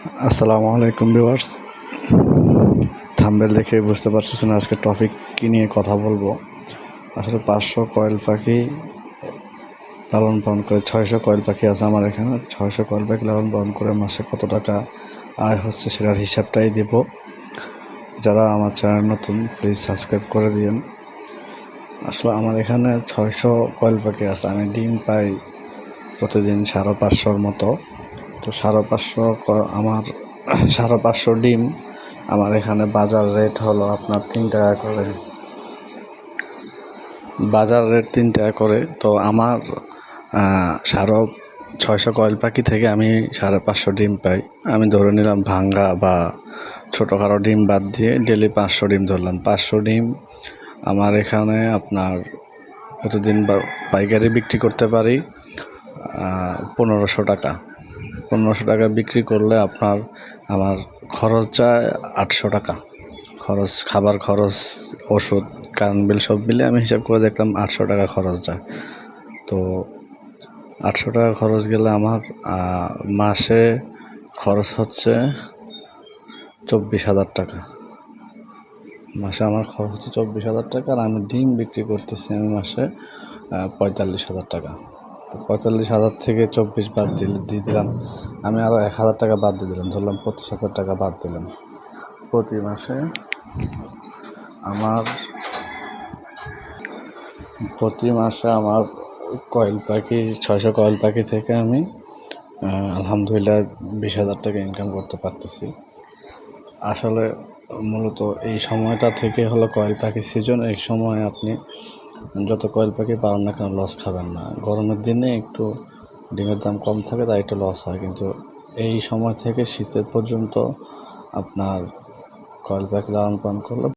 আসসালামু আলাইকুম viewers. Thumbnail দেখে বুঝতে পারতেছেন আজকে টপিক কী নিয়ে কথা বলব। আসলে পাঁচশো কয়েল পাখি লালন পালন করে, ছয়শো কয়েল পাখি আছে আমার এখানে, ছয়শো কয়েল পাখি লালন পালন করে মাসে কত টাকা আয় হচ্ছে সেটার হিসাবটাই দিব। যারা আমার চ্যানেল নতুন প্লিজ সাবস্ক্রাইব করে দিন আসলে আমার এখানে ছয়শো কয়েল পাখি আছে, আমি ডিম পাই প্রতিদিন সাড়ে পাঁচশোর মতো। তো সাড়ে পাঁচশো আমার সাড়ে পাঁচশো ডিম। আমার এখানে বাজার রেট হলো আপনার তিন টাকা করে। বাজার রেট তিন টাকা করে। তো আমার সাড়ে ছয়শো কয়েল পাখি থেকে আমি সাড়ে পাঁচশো ডিম পাই। আমি ধরে নিলাম ভাঙ্গা বা ছোটোখাটো ডিম বাদ দিয়ে ডেলি পাঁচশো ডিম ধরলাম। পাঁচশো ডিম আমার এখানে আপনার প্রতিদিন পাইকারি বিক্রি করতে পারি পনেরোশো টাকা। পনেরোশো টাকা বিক্রি করলে আপনার, আমার খরচ যায় আটশো টাকা। খরচ, খাবার খরচ, ওষুধ কারেন্ট বিল সব মিলে আমি হিসাব করে দেখলাম আটশো টাকা খরচ যায়। তো আটশো টাকা খরচ গেলে আমার মাসে খরচ হচ্ছে চব্বিশ হাজার টাকা। মাসে আমার খরচ হচ্ছে চব্বিশ হাজার টাকা আর আমি ডিম বিক্রি করতেছি আমি মাসে পঁয়তাল্লিশ হাজার টাকা। পঁয়তাল্লিশ হাজার থেকে চব্বিশ বাদ দিলে দিয়ে দিলাম। আমি আরও এক হাজার টাকা বাদ দিয়ে দিলাম। ধরলাম পঁচিশ হাজার টাকা বাদ দিলাম। প্রতি মাসে আমার প্রতি মাসে আমার কয়েল পাখি ছয়শো কয়েল পাখি থেকে আমি আলহামদুলিল্লাহ বিশ হাজার টাকা ইনকাম করতে পারতেছি। আসলে মূলত এই সময়টা থেকে হলো কয়েল পাখির সিজন এই সময় আপনি যত কয়েল পাখি পালন না কেন লস খাবেন না। গরমের দিনে একটু ডিমের দাম কম থাকে, তাই একটু লস হয়। কিন্তু এই সময় থেকে শীতের পর্যন্ত আপনার কয়েল পাখি লালন পালন করলে